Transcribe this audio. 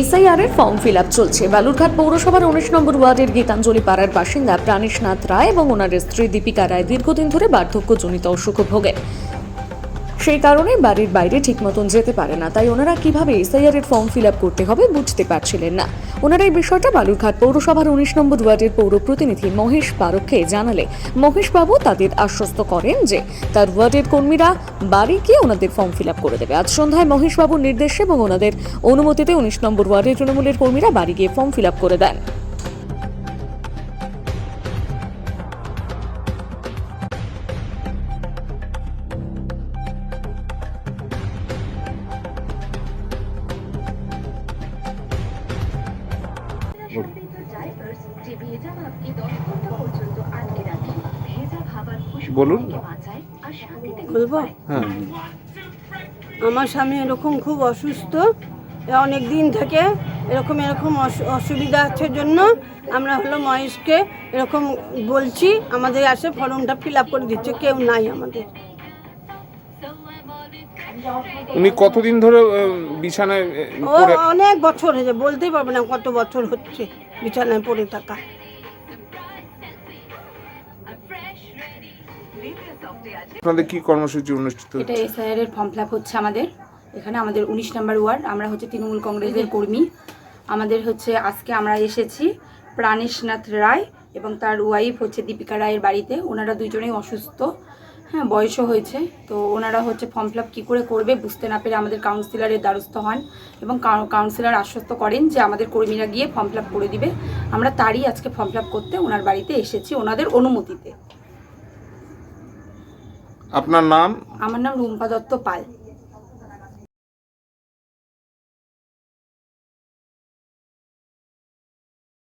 SIR এর form fill up চলছে। বালুরঘাট পৌরসভার উনিশ নম্বর ওয়ার্ডের গীতাঞ্জলি পাড়ার বাসিন্দা প্রাণেশনাথ রায় এবং ওনার স্ত্রী দীপিকা রায় দীর্ঘদিন ধরে বার্ধক্যজনিত অসুখ ভোগে সেই কারণে বাড়ির বাইরে ঠিক মতন যেতে পারে না। তাই ওনারা কীভাবে এসআইআর এর ফর্ম ফিল আপ করতে হবে বুঝতে পারছিলেন না। ওনারা এই বিষয়টা বালুরঘাট পৌরসভার উনিশ নম্বর ওয়ার্ডের পৌর প্রতিনিধি মহেশ পারককে জানালে। মহেশবাবু তাদের আশ্বস্ত করেন যে, তার ওয়ার্ডের কর্মীরা বাড়ি গিয়ে ওনাদের ফর্ম ফিল আপ করে দেবে। আজ সন্ধ্যায় মহেশবাবুর নির্দেশে এবং ওনাদের অনুমতিতে উনিশ নম্বর ওয়ার্ডের তৃণমূলের কর্মীরা বাড়ি গিয়ে ফর্ম ফিল আপ করে দেন। যে ভেজা ভাবকে দশ ঘণ্টা পর্যন্ত আটকে রাখে ভেজা খাবার বলুন। বাঁচায় আর শান্তিতে বলব? হ্যাঁ। আমার স্বামী এরকম খুব অসুস্থ। অনেক দিন থেকে এরকম এরকম অসু- অসুবিধা আছে জন্য আমরা হলো মহেশকে এরকম বলছি আমাদের আসে ফর্মটা ফিল আপ করে দিচ্ছে কেউ নাই আমাদের। উনি কতদিন ধরে বিছানায় ও অনেক বছর হয়েছে বলতেই পারবে না কত বছর হচ্ছে। বিছানায় পড়ে থাকা। আপনাদের কি কর্মসূচি অনুষ্ঠিত এটা এসআইআর এর ফর্ম ফিল হচ্ছে আমাদের। এখানে আমাদের উনিশ নম্বর ওয়ার্ড আমরা হচ্ছে তৃণমূল কংগ্রেসের কর্মী। আমাদের হচ্ছে আজকে আমরা এসেছি প্রাণেশনাথ রায় এবং তার ওয়াইফ হচ্ছে দীপিকা রায়ের বাড়িতে। ওনারা দুজনেই অসুস্থ। হ্যাঁ বয়সও হয়েছে। তো ওনারা হচ্ছে ফর্ম ফিল আপ কী করে করবে বুঝতে না পেরে আমাদের কাউন্সিলারের দ্বারস্থ হন এবং কাউন্সিলার আশ্বস্ত করেন যে আমাদের কর্মীরা গিয়ে ফর্ম ফিল আপ করে দিবে। আমরা তারই আজকে ফর্ম ফিল আপ করতে ওনার বাড়িতে এসেছি ওনাদের অনুমতিতে। আপনার নাম? আমার নাম রুম্পা দত্ত পাল।